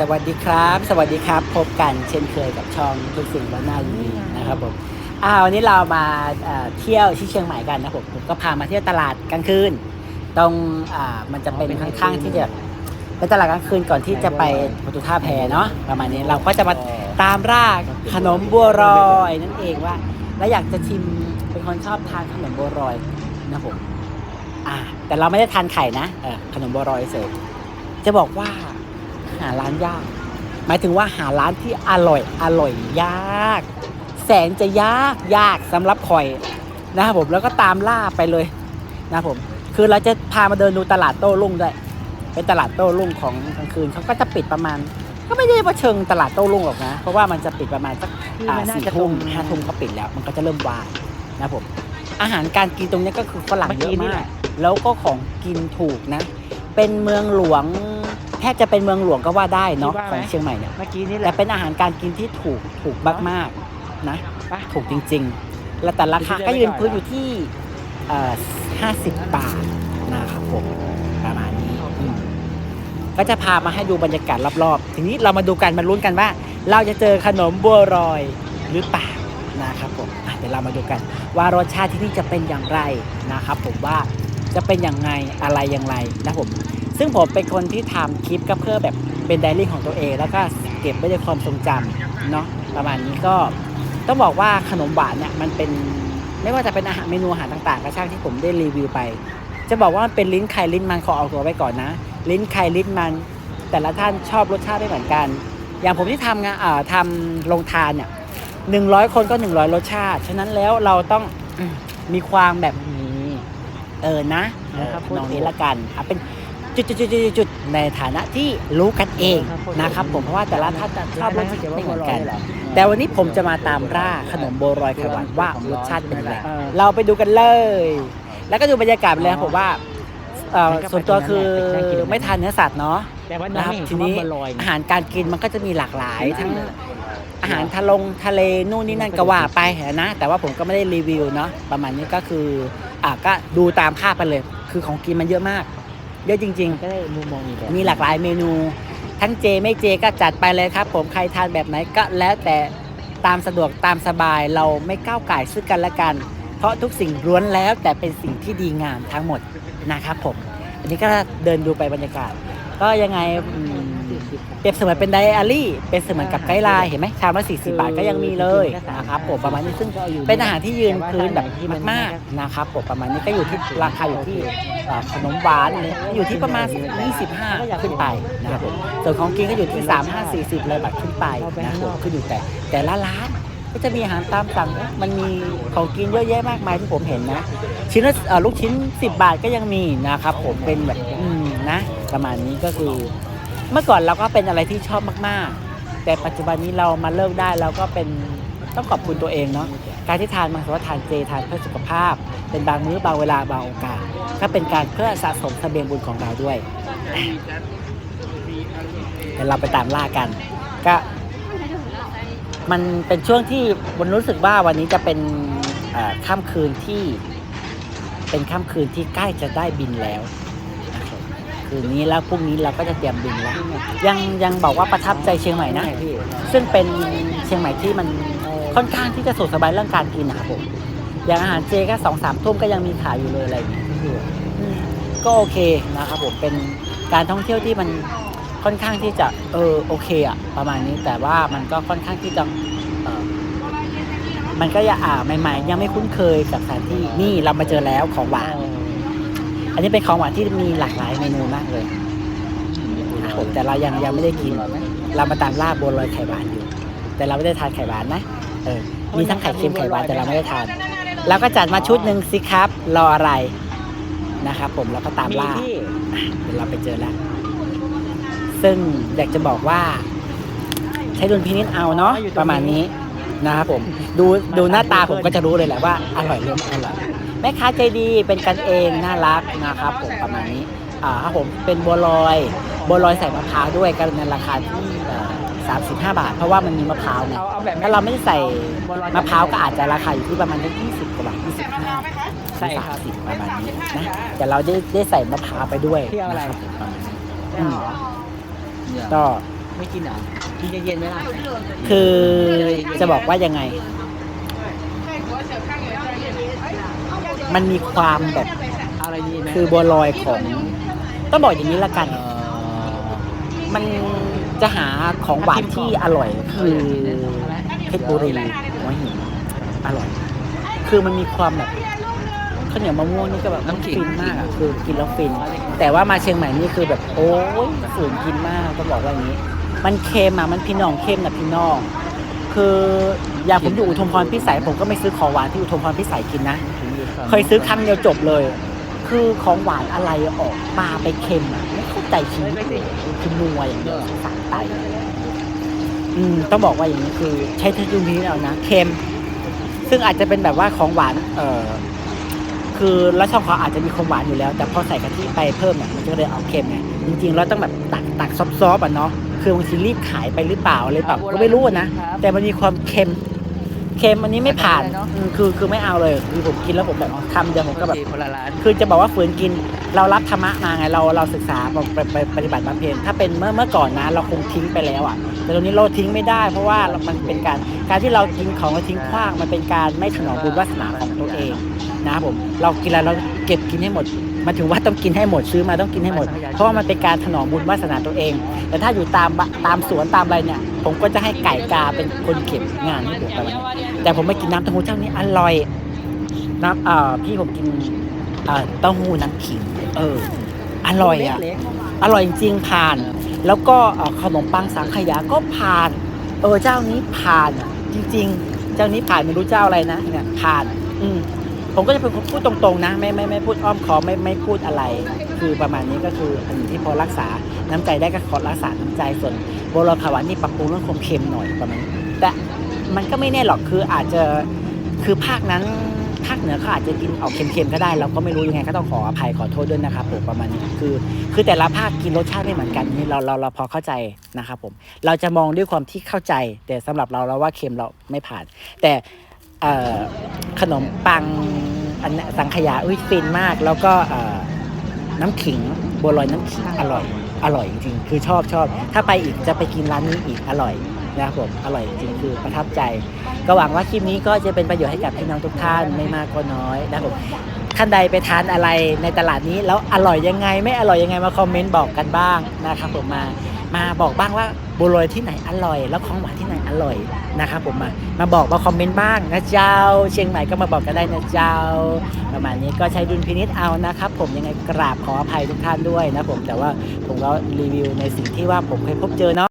สวัสดีครับ สวัสดีครับ พบกันเช่นเคยกับช่องทุกสิ่งวันหน้ายินดีนะครับผมอ่าวันนี้เรามาเอ่อเที่ยวที่เชียงใหม่กันนะครับผมผมก็พามาเที่ยวตลาดกลางคืน ตรงอ่ามันจะเป็นค่อนข้างที่จะเป็นตลาดกลางคืนก่อนที่จะไปประตูท่าแพเนาะประมาณนี้เราก็จะมาตามรากขนมบัวรอยนั่นเองว่า แล้วอยากจะชิมเป็นคนชอบทานขนมบัวรอยนะครับผมอ่าแต่เราไม่ได้ทานไข่นะเออขนมบัวรอยเสร็จจะบอกว่า หาร้านยาก หมายถึงว่าหาร้านที่อร่อยอร่อยยาก แสนจะยากยากสำหรับคอยนะครับผมแล้วก็ตามล่าไปเลยนะครับผม คือเราจะพามาเดินดูตลาดโต้รุ่งด้วยเป็นตลาดโต้รุ่งของกลางคืนเขาก็จะปิดประมาณ ก็ไม่ได้ว่าเชิงตลาดโต้รุ่งหรอกนะ เพราะว่ามันจะปิดประมาณสักอ่าสี่ทุ่มห้าทุ่มเขาปิดแล้ว มันก็จะเริ่มวายนะครับผมอาหารการกินตรงนี้ก็คือฝรั่งเยอะมาก แล้วก็ของกินถูกนะ เป็นเมืองหลวง แทบจะเป็นเมืองหลวงก็ว่าได้เนาะคิดว่าขไหมองเชียงใหม่เนี่ยเมื่อกี้นี่แหแต่ละ เป็นอาหารการกินที่ถูกถูกมากๆนะถูกจริงๆ และแต่ราคาก็ยืนพื้นอยู่ที่เอ่อห้าสิบบาทนะครับผมประมาณนี้อืมก็จะพามาให้ดูบรรยากาศรอบๆ ทีนี้เรามาดูกันมาลุ้นกันว่า เราจะเจอขนมบัวรอยหรือเปล่านะครับผมอะเดี๋ยวเรามาดูกัน ว่ารสชาติที่นี่จะเป็นอย่างไรนะครับผมว่าจะเป็นอย่างไงอะไรอย่างไรนะผม ซึ่งผมเป็นคนที่ทำคลิปก็เพื่อแบบเป็นไดอารี่ของตัวเอง แล้วก็เก็บไว้ในความทรงจำเนาะประมาณนี้ก็ต้องบอกว่าขนมหวานเนี่ยมันเป็นไม่ว่าจะเป็นอาหารเมนูอาหารต่างๆ ก็ช่างที่ผมได้รีวิวไป จะบอกว่ามันเป็นลิ้นใครลิ้นมันขอเอาตัวไว้ก่อนนะ ลิ้นใครลิ้นมัน แต่ละท่านชอบรสชาติไม่เหมือนกัน อย่างผมที่ทำงานอ่าทำโรงทานเนี่ยหนึ่งร้อยคนก็หนึ่งร้อยรสชาติ ฉะนั้นแล้วเราต้องอืมมีความแบบนี้ เออนะเออทำนองนี้ละกันเอาเป็น จุดจุดจุดจุดจุดในฐานะที่รู้กันเองนะครับผมเพราะว่าแต่ละท่านชอบรสชาติไม่เหมือนกัน แต่วันนี้ผมจะมาตามร่าขนมโบรอยไขหวานว่ารสชาติเป็นยังไงเราไปดูกันเลย แล้วก็ดูบรรยากาศไปเลยครับผมว่าเอ่อส่วนตัวคือไม่ทานเนื้อสัตว์เนาะแต่ว่านะครับน้ำทีนี้บัวลอยอาหารการกินมันก็จะมีหลากหลายทั้งอาหารทะลงทะเลนู่นนี่นั่นก็ว่าไปนะ แต่ว่าผมก็ไม่ได้รีวิวเนาะประมาณนี้ก็คืออะก็ดูตามภาพไปเลย คือของกินมันเยอะมาก เยอะจริง ๆ ก็ได้มุมมองอีกแบบมีหลากหลายเมนู ทั้งเจไม่เจก็จัดไปเลยครับ ผมใครทานแบบไหนก็แล้วแต่ตามสะดวกตามสบายเราไม่ก้าวไก่ายซึ่งกันและกัน เพราะทุกสิ่งล้วนแล้วแต่เป็นสิ่งที่ดีงามทั้งหมดนะครับผม อันนี้ก็เดินดูไปบรรยากาศ ก็ยังไงอืม เปรียบเสมือนเป็นไดอารี่ เป็นเสมือนกับไกด์ไลน์เห็นไหมชามละ40บาทก็ยังมีเลยนะครับผมประมาณนี้ซึ่งเป็นอาหารที่ยืนพื้นแบบมากๆนะครับผมประมาณนี้ก็อยู่ที่ราคาอยู่ที่เอ่อขนมหวานเนี่ยอยู่ที่ประมาณ 25 ขึ้นไปนะครับผมส่วนของกินก็อยู่ที่ 35 40เลยบาทขึ้นไปนะครับผมคืออยู่แต่แต่ละร้านก็จะมีอาหารตามสั่งมันมีของกินเยอะแยะมากมายที่ผมเห็นนะ ชิ้นละเอ่อลูกชิ้น 10 บาทก็ยังมีนะครับผมเป็นแบบอืมนะประมาณนี้ก็คือ เมื่อก่อนเราก็เป็นอะไรที่ชอบมาก ๆ แต่ปัจจุบันนี้เรามาเลิกได้เราก็เป็นต้องขอบคุณตัวเองเนาะการที่ทานมันคือว่าทานเจทานเพื่อสุขภาพ เป็นบางมื้อบางเวลาบางโอกาสก็เป็นการเพื่อสะสมเสบียงบุญของเราด้วยเดี๋ยวเราไปตามล่ากัน ก็มันเป็นช่วงที่บนรู้สึกว่าวันนี้จะเป็นค่ำคืนที่ เป็นค่ำคืนที่ใกล้จะได้บินแล้ว ครับคืนนี้แล้วพรุ่งนี้เราก็จะเตรียมบินแล้วยังยังบอกว่าประทับใจเชียงใหม่นะพี่ซึ่งเป็นเชียงใหม่ที่มันค่อนข้างที่จะสะดวกสบายเรื่องการกินนะครับผมอย่างอาหารเจก็สองสามทุ่มก็ยังมีขายอยู่เลยอะไรอย่างเงี้ยก็โอเคนะครับผมเป็นการท่องเที่ยวที่มันค่อนข้างที่จะเออโอเคอะประมาณนี้แต่ว่ามันก็ค่อนข้างที่จะมันก็ยังอ่าใหม่ ๆ ยังไม่คุ้นเคยกับสถานที่นี่เรามาเจอแล้วของหวาน อันนี้เป็นของหวานที่มีหลากหลายเมนูมากเลยนะครับผมแต่เรายังยังไม่ได้กิน เรามาตามล่าบัวลอยไข่หวานอยู่ แต่เราไม่ได้ทานไข่หวานนะ เออ มีทั้งไข่เค็มไข่หวานแต่เราไม่ได้ทานแล้วก็จัดมาชุดหนึ่งสิครับ รออะไรนะครับผมเราก็ตามล่าพี่เดี๋ยวเราไปเจอแล้ว ซึ่งอยากจะบอกว่า ใช้ดุลพินิจเอาเนาะประมาณนี้นะครับผม ดูดูหน้าตาผมก็จะรู้เลยแหละว่าอร่อยหรือไม่อร่อย แม่ค้าใจดีเป็นกันเองน่ารักนะครับผมประมาณนี้อ่าครับผมเป็นบัวลอยบัวลอยใส่มะพร้าวด้วยกันในราคาที่สามสิบห้าบาท เพราะว่ามันมีมะพร้าวไงเอาเอาแบบถ้าเราไม่ได้ใส่มะพร้าวก็อาจจะราคาอยู่ที่ประมาณยี่สิบกว่าบาทยี่สิบห้าใช่ครับสามสิบประมาณนี้นะแต่เราได้ได้ใส่มะพร้าวไปด้วยเที่ยวอะไรนะครับผมประมาณนี้อืมก็ไม่กินเหรอกินเย็นๆไหมล่ะคือจะบอกว่ายังไง มันมีความแบบเอาอะไรดีไหมคือบัวลอยของต้องบอกอย่างนี้ละกันเอ่อมันจะหาของหวานที่อร่อยคือเพชรบุรีหัวหินอร่อย คือมันมีความแบบข้าวเหนียวมะม่วงนี่ก็แบบน้ำฟินมากอะคือกินแล้วฟิน แต่ว่ามาเชียงใหม่นี่คือแบบโอ้ยฝืนกินมากต้องบอกว่าอย่างนี้ มันเค็มอะมันพี่น้องเค็มนะพี่น้อง คืออย่างผมอยู่อุทุมพรพิสัยผมก็ไม่ซื้อของหวานที่อุทุมพรพิสัยกินนะ เคยซื้อครั้งเดียวจบเลย คือของหวานอะไรออกมาไปเค็มอะไม่เข้าใจชีวิตเลยคือนัวอย่างเดียวสารไตอืมต้องบอกว่าอย่างนี้คือใช้เทคโนโลยีแล้วนะเค็ม ซึ่งอาจจะเป็นแบบว่าของหวาน เออคือแล้วช่องเขาอาจจะมีความหวานอยู่แล้ว แต่พอใส่กะทิไปเพิ่มเนี่ยมันก็เลยเอาเค็มไงจริงๆเราต้องแบบตักตักซอฟๆอะเนาะคือบางทีรีบขายไปหรือเปล่าอะไรแบบก็ไม่รู้อะนะ แต่มันมีความเค็ม เค็มอันนี้ไม่ผ่านอืมคือคือไม่เอาเลยคือผมกินแล้วผมแบบคำเดียวผมก็แบบ คนละร้าน คือจะบอกว่าฝืนกินเรารับธรรมะมาไงเราเราศึกษาไปไปปฏิบัติบำเพ็ญถ้าเป็นเมื่อเมื่อก่อนนะเราคงทิ้งไปแล้วอะ แต่ตอนนี้เราทิ้งไม่ได้ เพราะว่ามันเป็นการการที่เรากินของเราทิ้งขว้างมันเป็นการไม่ถนอมบุญวาสนาของตัวเองนะครับผมเรากินแล้วเราเก็บกินให้หมดห มันถึงว่าต้องกินให้หมดซื้อมาต้องกินให้หมด เพราะว่ามันเป็นการถนอมบุญวาสนาตัวเอง แต่ถ้าอยู่ตามบะตามสวนตามอะไรเนี่ย ผมก็จะให้ไก่กาเป็นคนเก็บงานให้ผมไปแต่ผมไม่กินน้ำเต้าหู้เจ้านี้อร่อยน้ำเอ่อพี่ผมกินเอ่อเต้าหู้น้ำขิงเออ อร่อยอะเล็กอร่อยจริงๆผ่าน แล้วก็เอ่อขนมปังสังขยาก็ผ่าน เออเจ้านี้ผ่านอะจริง ๆ เจ้านี้ผ่านไม่รู้เจ้าอะไรนะเนี่ยผ่าน อืม ผมก็จะเป็นคนพูดตรงๆนะ ไม่ไม่ไม่พูดอ้อมค้อมไม่ไม่พูดอะไร คือประมาณนี้ก็คืออันที่พอรักษาน้ำใจได้ก็ขอรักษาน้ำใจส่วนโบราณขาวานนี่ปรับปรุงเรื่องความเค็มหน่อยประมาณนี้แต่มันก็ไม่แน่หรอกคืออาจจะคือภาคนั้นภาคเหนือเขาอาจจะกินออกเค็มๆก็ได้เราก็ไม่รู้ยังไงก็ต้องขออภัยขอโทษด้วยนะครับผมประมาณนี้คือ คือแต่ละภาคกินรสชาติไม่เหมือนกันนี่เราเราเราพอเข้าใจนะครับผมเราจะมองด้วยความที่เข้าใจ แต่สำหรับเราเราว่าเค็มเราไม่ผ่าน แต่ขนมปัง อันเนี้ยสังขยาอุ้ยฟินมาก แล้วก็เอ่อน้ำขิงบัวลอยน้ำขิงอร่อย อร่อยจริงๆคือชอบชอบ ถ้าไปอีกจะไปกินร้านนี้อีกอร่อยนะครับผมอร่อยจริงๆคือประทับใจ ก็หวังว่าคลิปนี้ก็จะเป็นประโยชน์ให้กับพี่น้องทุกท่านไม่มากก็น้อยนะครับผมท่านใดไปทานอะไรในตลาดนี้แล้วอร่อยยังไง ไม่อร่อยยังไงมาคอมเมนต์บอกกันบ้างนะครับผมมามาบอกบ้างว่าบัวลอยที่ไหนอร่อย แล้วของหวานที่ไหน อร่อยนะครับผมมามาบอกมาคอมเมนต์บ้างนะเจ้า เชียงใหม่ก็มาบอกกันได้นะเจ้า ประมาณนี้ก็ใช้ดุลพินิษเอานะครับ ผมยังไงกราบขออภัยทุกท่านด้วยนะผมแต่ว่าผมก็รีวิวในสิ่งที่ว่าผมเคยพบเจอเนาะ